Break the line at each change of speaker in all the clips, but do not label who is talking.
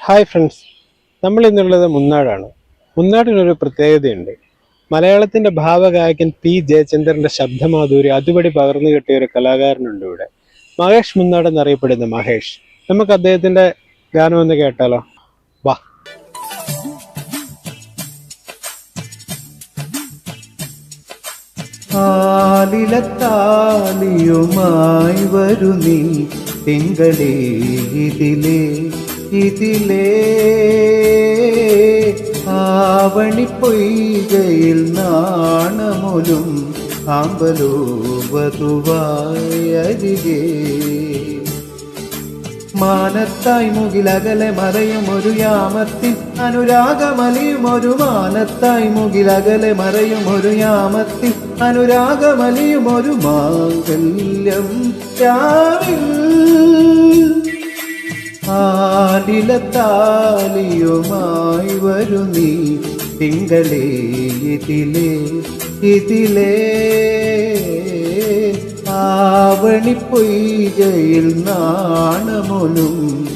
Hi friends. നമ്മൾ ഇന്നുള്ളത് മുന്നാടാണ്. മുന്നാടിനൊരു പ്രത്യേകതയുണ്ട്. മലയാളത്തിന്റെ ഭാവഗായകൻ പി ജയചന്ദ്രന്റെ ശബ്ദമാധൂരി അതുപടി പകർന്നു കിട്ടിയ ഒരു കലാകാരനുണ്ട് ഇവിടെ. മഹേഷ് മുന്നാട് എന്നറിയപ്പെടുന്ന മഹേഷ്. നമുക്ക് അദ്ദേഹത്തിന്റെ ഗാനം ഒന്ന് കേട്ടാലോ? വാ.
ആലിലത്താലിയുമായി വരു നീ തിങ്കളേ ഇതിലേ. ഇതിലേ ആവണി പൊയ്കയിൽ നാണമൊലും ആമ്പലോ മാനത്തായി മുകിലകലെ മറയും ഒരു യാമത്തിൽ അനുരാഗമലിയും ഒരു മാനത്തായി മുകിലകലെ മറയും ഒരു യാമത്തിൽ അനുരാഗമലിയും ഒരു മാംഗല്യം ആലിലത്താലിയുമായി വരു നീ. തിങ്കളേ ഇതിലേ ഇതിലേ. ആവണി പൊയ്യയിൽ നാണമൊലും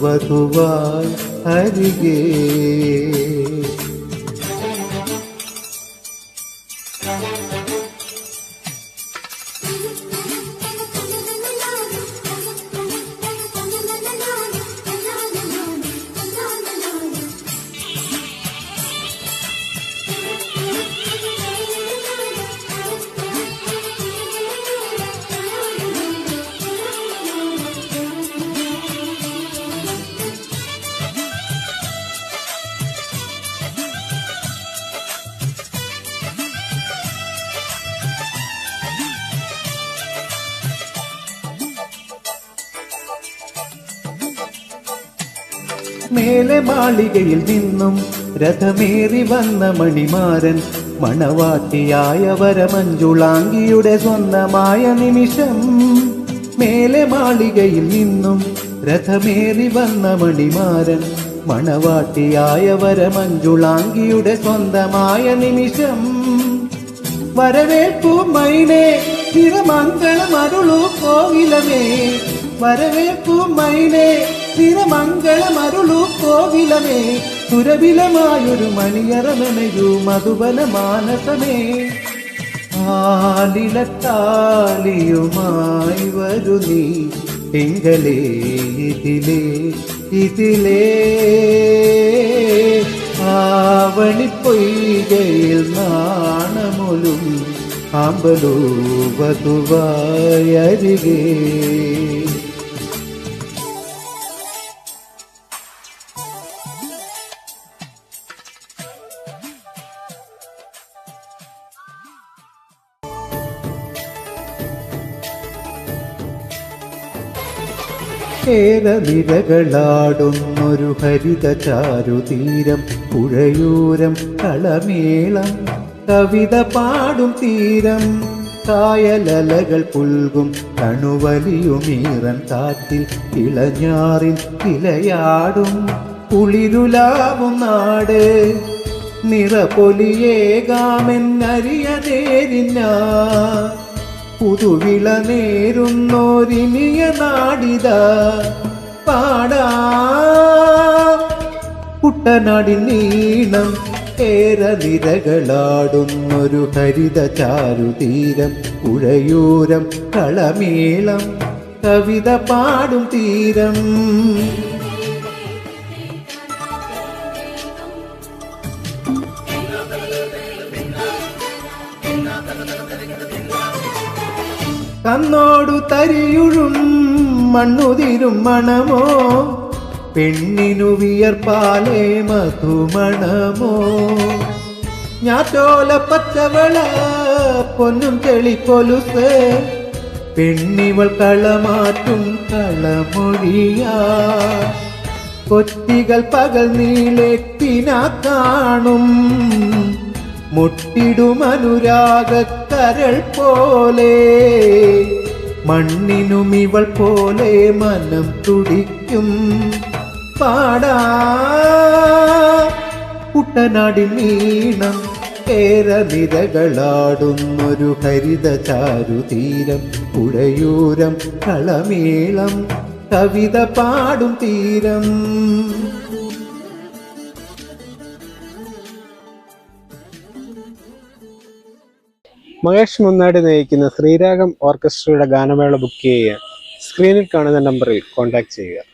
വധുവാൻ അരികേ. മേലെ മാളികയിൽ നിന്നും രഥമേറി വന്ന മണിമാരൻ മണവാട്ടിയായ വരമഞ്ജുളാങ്കിയുടെ സ്വന്തമായ നിമിഷം മേലെ മാളികയിൽ നിന്നും രഥമേറി വന്ന മണിമാരൻ മണവാട്ടിയായ വരമഞ്ജുളാങ്കിയുടെ സ്വന്തമായ നിമിഷം വരവേപ്പൂ മൈനേ തിരമംഗളം അരുളു കോവിലമേ. വരവേൽപ്പു മൈനേ തിരമംഗളം മംഗളമരുളു കോവിലമേ തുരവിലമായൊരു മണിയറമനയു മധുബല മാനസമേ ആലിലത്താലിയുമായി വരു നീ എങ്കലേ ഇതിലേ ഇതിലേ. ആവണി പൊയ്കയിൽ നാണമൊലും ആമ്പലോ വധുവായി അരികേ നിരകളാടുന്നൊരു ഹരിത ചാരുതീരം പുഴയൂരം കളമേളം കവിത പാടും തീരം കായലലകൾ പുൽകും കണുവലിയുമീറൻ കാറ്റിൽ ഇളഞ്ഞാറിൽ ഇലയാടും കുളിരുലാവും നാട് നിറപൊലിയേകാമെന്നറിയ നേരിഞ്ഞ പുതുവിള നേരുന്നോരിനിയ നാടിത പാടാ. കുട്ടനാടിൻ നീണം ഏറനിരകളാടുന്നൊരു ഹരിത ചാരുതീരം പുഴയൂരം കളമേളം കവിത പാടും തീരം. കന്നോടു തരിയുഴും മണ്ണുതിരും മണമോ? പെണ്ണിനു വിയർപ്പാലേ മധുമണമോ? ഞാറ്റോല പച്ചവള പൊന്നും തെളിപ്പൊലുസ് പെണ്ണിവൾ കളമാറ്റും കളമൊഴിയാ? കൊത്തികൾ പകൽ നീളെത്തിനാ കാണും മുട്ടിടും അനുരാഗക്കരൾ പോലെ. മണ്ണിനും ഇവൾ പോലെ മനം തുടിക്കും. പാടാ. കുട്ടനാടി നീണം ഏറനിരകളാടുന്നൊരു ഹരിത ചാരുതീരം പുഴയൂരം കളമേളം കവിത പാടും തീരം.
മഹേഷ് മുന്നാടി നയിക്കുന്ന ശ്രീരാഗം ഓർക്കസ്ട്രയുടെ ഗാനമേള ബുക്ക് ചെയ്യുക. സ്ക്രീനിൽ കാണുന്ന നമ്പറിൽ കോൺടാക്ട് ചെയ്യുക.